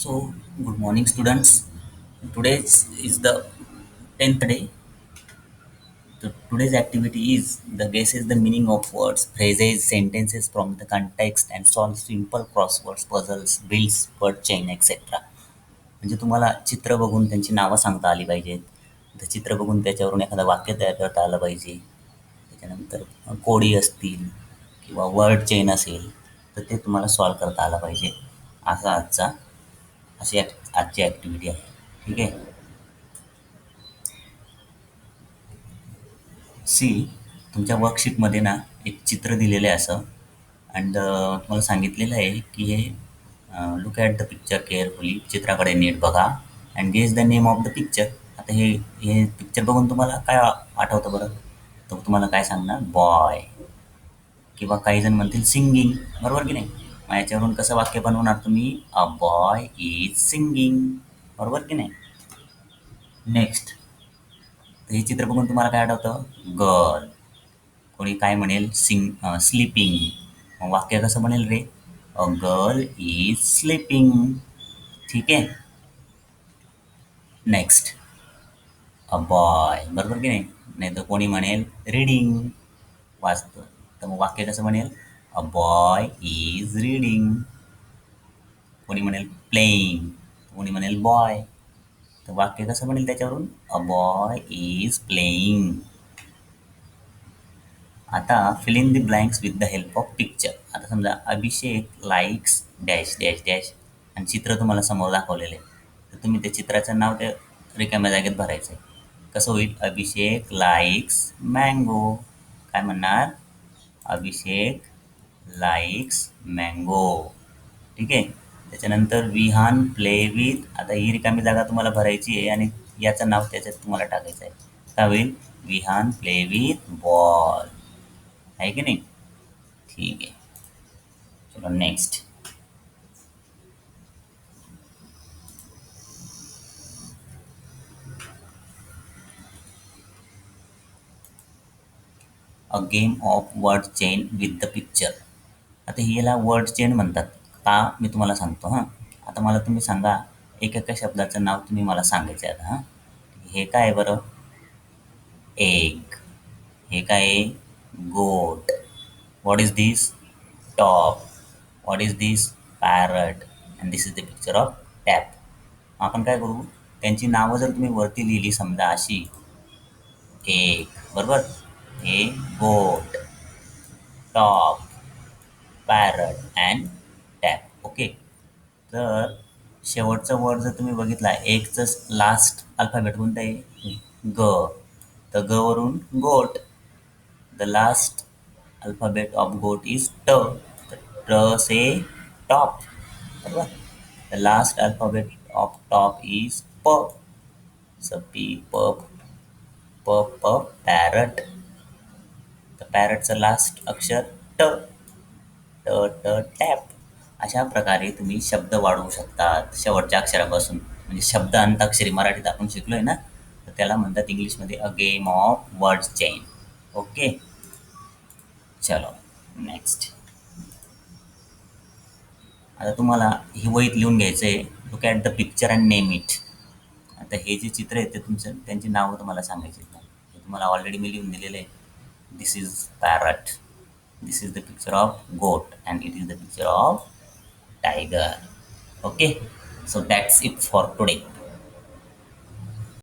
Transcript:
So, good morning, students. Today is the 10th day. So, today's activity is the guesses the meaning of words, phrases, sentences from the context and solve simple crosswords, puzzles, builds, word chain, etc. म्हणजे तुम्हाला चित्र बघून त्यांची नावं सांगता आली पाहिजेत. तर चित्र बघून त्याच्यावरून एखादं वाक्य तयार करता आलं पाहिजे. त्याच्यानंतर कोडी असतील किंवा वर्ड चेन असेल तर ते तुम्हाला सॉल्व करता आलं पाहिजे. असा आजचा अशी आजची ॲक्टिव्हिटी आहे. ठीक आहे. सी तुमच्या वर्कशीटमध्ये ना एक चित्र दिलेलं आहे असं. अँड तुम्हाला सांगितलेलं आहे की हे look at the picture carefully चित्राकडे नीट बघा. And guess the name of the picture आता हे हे पिक्चर बघून तुम्हाला काय आठवतं बरं? तर तुम्हाला काय सांगणार? बॉय किंवा काही जण म्हणतील सिंगिंग बरोबर की नाही? मग याच्यावरून कसं वाक्य बनवणार तुम्ही? अ बॉय इज सिंगिंग बरोबर की नाही? नेक्स्ट तर हे चित्र बघून तुम्हाला काय आठवतं? गर्ल कोणी काय म्हणेल? सिंग स्लीपिंग मग वाक्य कसं बनेल रे? अ गर्ल इज स्लीपिंग ठीक आहे? नेक्स्ट अ बॉय बरोबर की नाही? नाही तर कोणी म्हणेल? रीडिंग वाचतो तर मग वाक्य कसं बनेल? अ बॉय इज रीडिंग कोणी म्हणेल प्लेईंग कोणी म्हणेल बॉय तर वाक्य कसं बनेल त्याच्यावरून? अ बॉय इज प्लेईंग आता fill in the blanks with the help of picture आता समजा Abhishek likes dash dash dash आणि चित्र तुम्हाला समोर दाखवलेलं आहे. तर तुम्ही त्या चित्राचं नाव त्या रिकाम्या जागेत भरायचं आहे. कसं होईल? अभिषेक लाईक्स मँगो काय म्हणणार? अभिषेक लाईक्स मँगो ठीक आहे? त्याच्यानंतर विहान प्ले विथ आता ही रिकामी जागा तुम्हाला भरायची आहे आणि याचं नाव त्याच्यात तुम्हाला टाकायचं आहे. काय होईल? विहान प्ले विथ बॉल आहे की नाही? ठीक आहे. चलो next a game of word chain with the picture आता याला वर्ड चेन म्हणतात. का? मी तुम्हाला सांगतो हां. आता मला तुम्ही सांगा एक एका शब्दाचं नाव तुम्ही मला सांगायचं आहे आता हां. हे काय आहे बरं? एग हे काय आहे? Goat what is this top what is this parrot and this is the picture of tap आपण काय करू? त्यांची नावं जर तुम्ही वरती लिहिली समजा अशी. एक बरोबर? हे goat top parrot and tap. Okay. तर शेवटचं वर्ड जर तुम्ही बघितला एकचं लास्ट अल्फाबेट कोणतं आहे? ग. तर ग वरून goat. The last alphabet of goat is ट ट से टॉप बरोबर? The last alphabet of top is प स पी प प प पॅरट तर पॅरटचं लास्ट अक्षर ट ट ट टॅप अशा प्रकारे तुम्ही शब्द वाढवू शकतात. शेवटच्या अक्षरापासून. म्हणजे शब्द अंताक्षरी मराठीत आपण शिकलो आहे ना तर त्याला म्हणतात इंग्लिशमध्ये a game of word chain okay चलो नेक्स्ट आता तुम्हाला ही वहीत लिहून घ्यायचं आहे look at the picture and name it आता हे जे चित्र आहे ते तुमचं त्यांची नावं तुम्हाला सांगायची आहेत. तुम्हाला ऑलरेडी मी लिहून दिलेलं आहे. This is parrot this is the picture of goat and it is the picture of tiger. Okay? So that's it for today